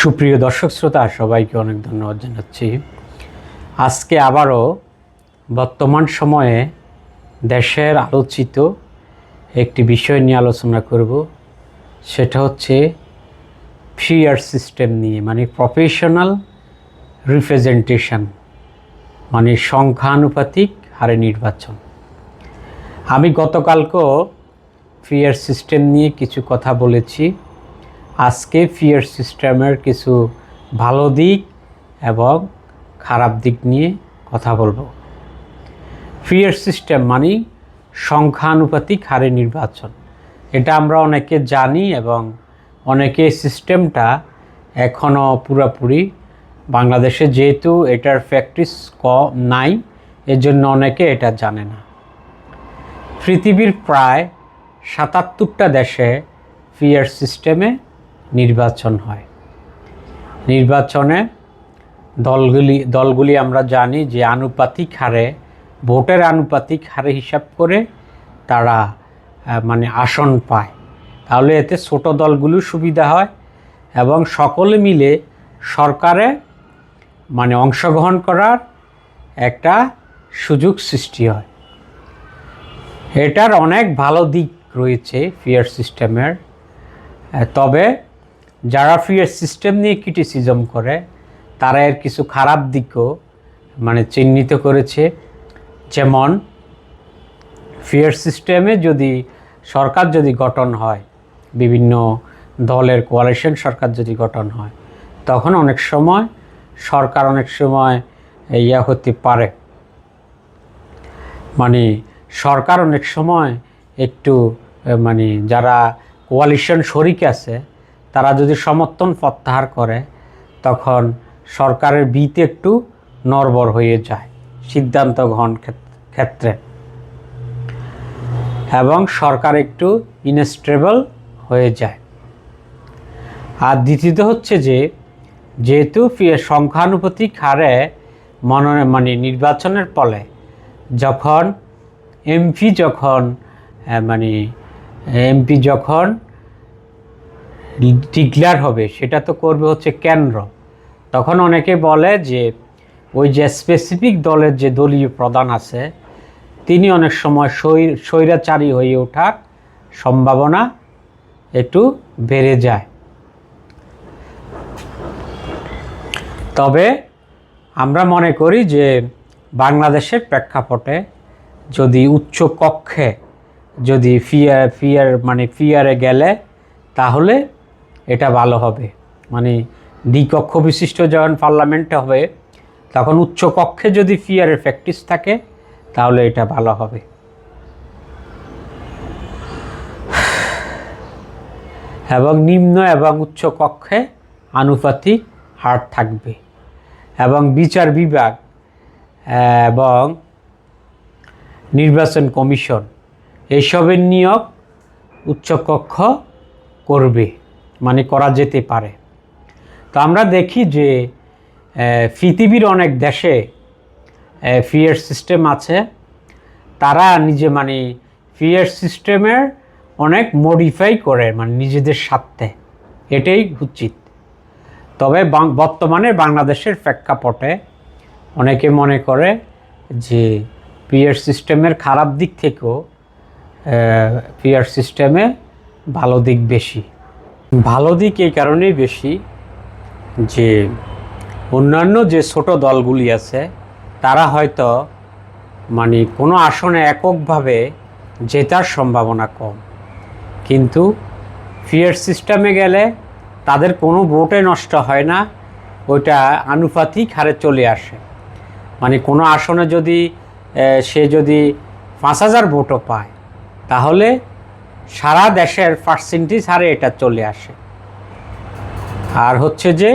সুপ্রিয় দর্শক শ্রোতা, সবাইকে অনেক ধন্যবাদ জানাচ্ছি। আজকে আবারও বর্তমান সময়ে দেশের আলোচিত একটি বিষয় নিয়ে আলোচনা করব। সেটা হচ্ছে ফিয়ার সিস্টেম নিয়ে মানে প্রফেশনাল রিপ্রেজেন্টেশন মানে সংখ্যানুপাতিক হারে নির্বাচন। আমি গতকালকেও ফিয়ার সিস্টেম নিয়ে কিছু কথা বলেছি। আজকে ফিয়ার সিস্টেমের কিছু ভালো দিক এবং খারাপ দিক নিয়ে কথা বলব। ফিয়ার সিস্টেম মানে সংখ্যানুপাতিক হারে নির্বাচন। এটা আমরা অনেকে জানি এবং অনেকে সিস্টেমটা এখনও পুরোপুরি বাংলাদেশে যেহেতু এটার প্র্যাকটিস কম নাই, এজন্য অনেকে এটা জানে না। পৃথিবীর প্রায় সাতাত্তরটা দেশে ফিয়ার সিস্টেমে নির্বাচন হয়। নির্বাচনে দলগুলি দলগুলি আমরা জানি যে আনুপাতিক হারে, ভোটের আনুপাতিক হারে হিসাব করে তারা মানে আসন পায়। তাহলে এতে ছোট দলগুলো সুবিধা হয় এবং সকলে মিলে সরকারে মানে অংশগ্রহণ করার একটা সুযোগ সৃষ্টি হয়। এটার অনেক ভালো দিক রয়েছে ফিয়ার সিস্টেমের তবে যারা ফিয়ার সিস্টেম নিয়ে ক্রিটিসিজম করে, তারা এর কিছু খারাপ দিকও মানে চিহ্নিত করেছে। যেমন ফিয়ার সিস্টেমে যদি সরকার যদি গঠন হয়, বিভিন্ন দলের কোয়ালিশন সরকার যদি গঠন হয়, তখন অনেক সময় সরকার অনেক সময় ইয়া হতে পারে। মানে সরকার অনেক সময় একটু মানে যারা কোয়ালিশন শরিক আছে তারা যদি সমর্থন প্রত্যাহার করে, তখন সরকারের বিতে একটু নরবর হয়ে যায়, সিদ্ধান্ত গ্রহণ ক্ষেত- ক্ষেত্রে। এবং সরকার একটু ইনস্টেবল হয়ে যায়। আর দ্বিতীয়ত হচ্ছে যে, যেহেতু সংখ্যানুপাতিক হারে মনে মানে নির্বাচনের ফলে যখন এমপি যখন মানে এমপি যখন ডিক্লেয়ার হবে, সেটা তো করবে হচ্ছে কেন্দ্র। তখন অনেকে বলে যে, ওই যে স্পেসিফিক দলের যে দলীয় প্রধান আছে, তিনি অনেক সময় স্বৈ- স্বৈরাচারী হয়ে ওঠার সম্ভাবনা একটু বেড়ে যায়। তবে আমরা মনে করি যে, বাংলাদেশের প্রেক্ষাপটে যদি উচ্চ কক্ষে যদি ফিয়ার ফিয়ার মানে ফিয়ারে গেলে, তাহলে এটা ভালো হবে। মানে দ্বিকক্ষ বিশিষ্ট যখন পার্লামেন্ট হবে, তখন উচ্চ কক্ষে যদি ফিয়ারের প্র্যাকটিস থাকে, তাহলে এটা ভালো হবে। এবং নিম্ন এবং উচ্চ কক্ষে আনুপাতিক হার থাকবে। এবং বিচার বিভাগ, এবং নির্বাচন কমিশন এইসবের নিয়োগ উচ্চকক্ষ করবে। মানে করা যেতে পারে। তো আমরা দেখি যে পৃথিবীর অনেক দেশে ফিয়ার সিস্টেম আছে। তারা নিজে মানে ফিয়ার সিস্টেমের অনেক মডিফাই করে মানে নিজেদের স্বার্থে। এটাই উচিত। তবে বর্তমানে বাংলাদেশের প্রেক্ষাপটে অনেকে মনে করে যে পিয়ার সিস্টেমের খারাপ দিক থেকেও পিয়ার সিস্টেমে ভালো দিক বেশি। ভালো দিক এই কারণেই বেশি যে অন্যান্য যে ছোট দলগুলি আছে, তারা হয়তো মানে কোনো আসনে এককভাবে জেতার সম্ভাবনা কম। কিন্তু ফিয়ার সিস্টেমে গেলে তাদের কোনো ভোটে নষ্ট হয় না, ওইটা আনুপাতিক হারে চলে আসে। মানে কোনো আসনে যদি সে যদি পাঁচ হাজার ভোটও পায়, তাহলে সারা দেশের পার্সেন্টেজ হারে এটা চলে আসে। আর হচ্ছে যে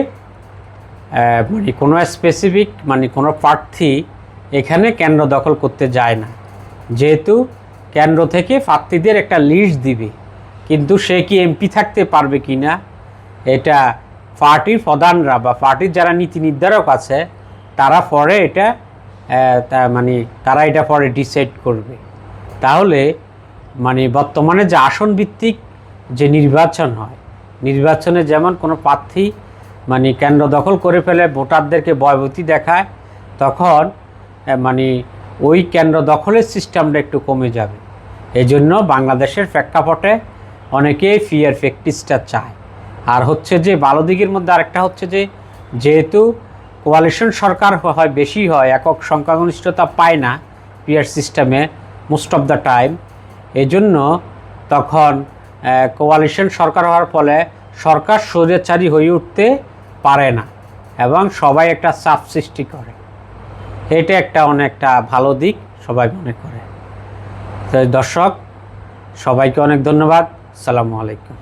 মানে কোনো স্পেসিফিক মানে কোনো প্রার্থী এখানে কেন্দ্র দখল করতে যায় না। যেহেতু কেন্দ্র থেকে প্রার্থীদের একটা লিস্ট দিবে, কিন্তু সে কি এমপি থাকতে পারবে কি না এটা পার্টির প্রধানরা বা পার্টির যারা নীতি নির্ধারক আছে, তারা পরে এটা মানে তারা এটা পরে ডিসাইড করবে। তাহলে মানে বর্তমানে যে আসন ভিত্তিক যে নির্বাচন হয়, নির্বাচনে যেমন কোনো প্রার্থী মানে কেন্দ্র দখল করে ফেলে, ভোটারদেরকে ভয়ভীতি দেখায়, তখন মানে ওই কেন্দ্র দখলের সিস্টেমটা একটু কমে যাবে। এই জন্য বাংলাদেশের প্রেক্ষাপটে অনেকেই ফিয়ার প্র্যাকটিসটা চায়। আর হচ্ছে যে ভালো দিকের মধ্যে আরেকটা হচ্ছে যে, যেহেতু কোয়ালিশন সরকার হয়, বেশি হয়, একক সংখ্যাগরিষ্ঠতা পায় না পিয়ার সিস্টেমে মোস্ট অফ দ্য টাইম এই জন্য তখন কোয়ালিশন সরকার হওয়ার ফলে সরকার সোজাচারী হয়ে উঠতে পারে না এবং সবাই একটা চাপ সৃষ্টি করে। এটা একটা অনেকটা ভালো দিক, সবাই মনে করে। তো দর্শক, সবাইকে অনেক ধন্যবাদ। সালামু আলাইকুম।